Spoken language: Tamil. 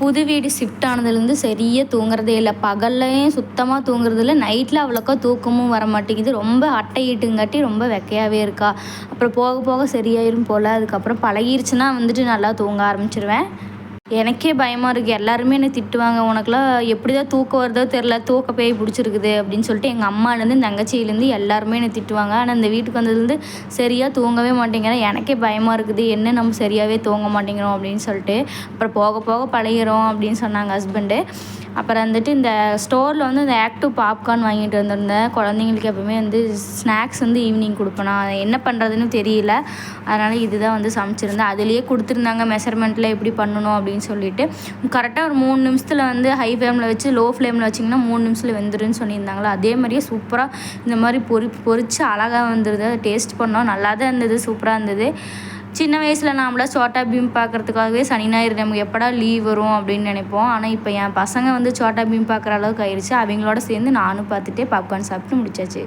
புது வீடு ஷிஃப்ட் ஆனதுலேருந்து சரியாக தூங்குறதே இல்லை. பகல்லையும் சுத்தமாக தூங்குறது இல்லை. நைட்டில் அவ்வளோக்கா தூக்கமும் வர மாட்டேங்குது. ரொம்ப அட்டையிட்டுங்காட்டி ரொம்ப வெக்கையாகவே இருக்கா. அப்புறம் போக போக சரியாயிரும் போல். அதுக்கப்புறம் பழகிருச்சுன்னா வந்துட்டு நல்லா தூங்க ஆரம்பிச்சிருவேன். எனக்கே பயமாக இருக்குது எல்லாருமே என்னை திட்டுவாங்க. உனக்குலாம் எப்படி தான் தூக்கம் வருதோ தெரில தூக்க பேய் பிடிச்சிருக்குது அப்படின்னு சொல்லிட்டு எங்கள் அம்மாலேருந்து தங்கச்சியிலேருந்து எல்லாருமே என்னை திட்டுவாங்க. ஆனால் இந்த வீட்டுக்கு வந்ததுலேருந்து சரியாக தூங்கவே மாட்டேங்கிறேன். எனக்கே பயமாக இருக்குது. என்ன நம்ம சரியாகவே தூங்க மாட்டேங்கிறோம் அப்படின்னு சொல்லிட்டு. அப்புறம் போக போக பழகிறோம் அப்படின்னு சொன்னாங்க ஹஸ்பண்டு அப்புறம் வந்துட்டு இந்த ஸ்டோரில் வந்து இந்த ஆக்டிவ் பாப்கார்ன் வாங்கிட்டு வந்திருந்தேன். குழந்தைங்களுக்கு எப்பவுமே வந்து ஸ்நாக்ஸ் வந்து ஈவினிங் கொடுப்பேன். நான் என்ன பண்ணுறதுன்னு தெரியல. அதனால் இதுதான் வந்து சமைச்சிருந்தேன். அதுலேயே கொடுத்துருந்தாங்க மெஷர்மெண்ட்டில் எப்படி பண்ணணும் அப்படின்னு சொல்லிட்டு. கரெக்டாக ஒரு மூணு நிமிஷத்தில் வந்து ஹை ஃப்ளேமில் வச்சு லோ ஃப்ளேமில் வச்சிங்கன்னா மூணு நிமிஷத்தில் வெந்துருன்னு சொல்லியிருந்தாங்களா. அதே மாதிரியே சூப்பராக இந்த மாதிரி பொறி பொரித்து அழகாக வந்துருது அதை டேஸ்ட் பண்ணோம். நல்லா தான் இருந்தது சூப்பராக இருந்தது. சின்ன வயசில் நாமளாம் சோட்டா பீம் பார்க்குறதுக்காகவே சனி ஞாயிறு நமக்கு எப்படா லீவ் வரும் அப்படின்னு நினைப்போம். ஆனால் இப்போ என் பசங்க வந்து சோட்டா பீம் பார்க்குற அளவுக்கு ஆயிடுச்சு அவங்களோட சேர்ந்து நானும் பார்த்துட்டே பாப்கார்ன் சாப்பிட்டு முடிச்சாச்சு.